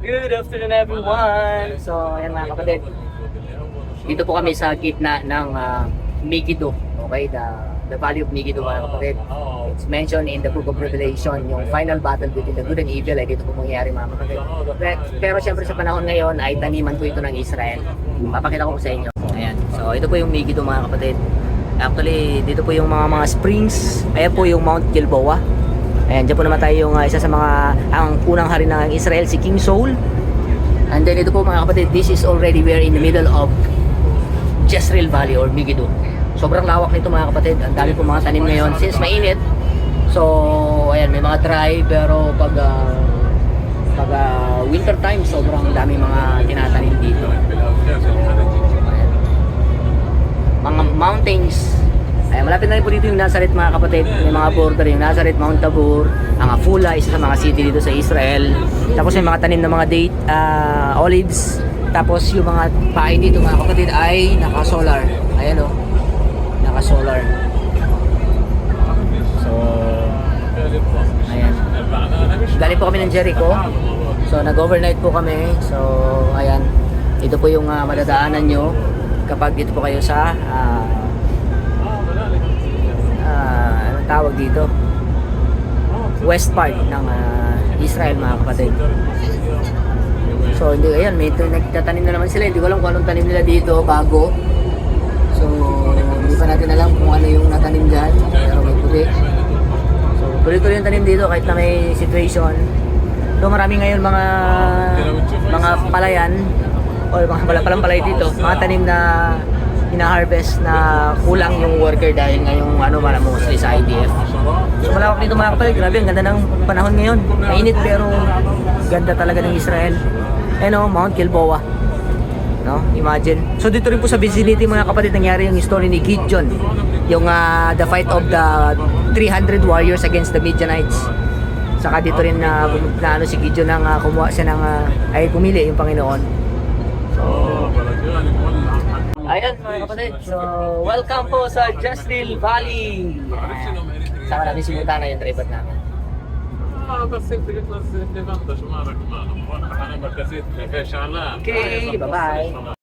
Good afternoon everyone! So, ayan mga kapatid. Dito po kami sa gitna ng ah, Megiddo. Okay, the, the Valley of Megiddo mga kapatid. It's mentioned in the Book of Revelation, yung final battle between the good and evil ay dito po mangyayari mga kapatid. Pe- Pero syempre sa panahon ngayon ay taniman po ito ng Israel. Papakita ko sa inyo. Ayan. So, ito po yung Megiddo mga kapatid. Actually, dito po yung mga mga springs. Ayan po yung Mount Gilboa. Ayan, dyan po naman tayo yung ah, isa sa mga, ang unang hari ng Israel, si King Saul. And then ito po mga kapatid, this is already we're in the middle of Jezreel Valley or Megiddo. Sobrang lawak nito mga kapatid. Ang dami po mga tanim ngayon since mainit. So, ayan, may mga dry pero pag ah, pag ah, winter time, sobrang dami mga tinatanim dito. Ayan. Mga mountains. Malapit na po dito yung Nazareth mga kapatid. May mga border yung Nazareth, Mount Tabor, ang Afula, isa sa mga city dito sa Israel. Tapos may mga tanim na mga date, ah, olives. Tapos yung mga pain dito mga kapatid ay naka-solar. Ayan o. Naka-solar. So, ayan. Galing po kami ng Jericho. So, nag-overnight po kami. So, ayan. Ito po yung ah, madadaanan nyo kapag dito po kayo sa ah, dito? West part ng ah, Israel mga kapatid. So hindi ayan, may nagtatanim na naman sila. Hindi ko alam kung anong tanim nila dito bago. So hindi pa natin alam kung ano yung natanim dyan. Pero may puti. So tuloy-tuloy yung tanim dito kahit na may situation. So marami ngayon mga mga palayan o mga pala palang palay dito. Mga tanim na ina-harvest na kulang yung worker dahil ngayong ano para mostly sa IDF. So malawak dito mga kapatid, grabe ang ganda ng panahon ngayon. Mainit pero ganda talaga ng Israel. Ano, Mount Gilboa. No? Imagine. So dito rin po sa vicinity mga kapatid nangyari yung story ni Gideon. Yung ah, the fight of the 300 warriors against the Midianites. Saka dito rin na, na ano si Gideon nang ah, kumuha siya ng ah, ay pumili yung Panginoon. So Ayan mga kapatid, so welcome po sa Justil Valley. Sama namin si Montana yung driver namin. Okay, bye-bye.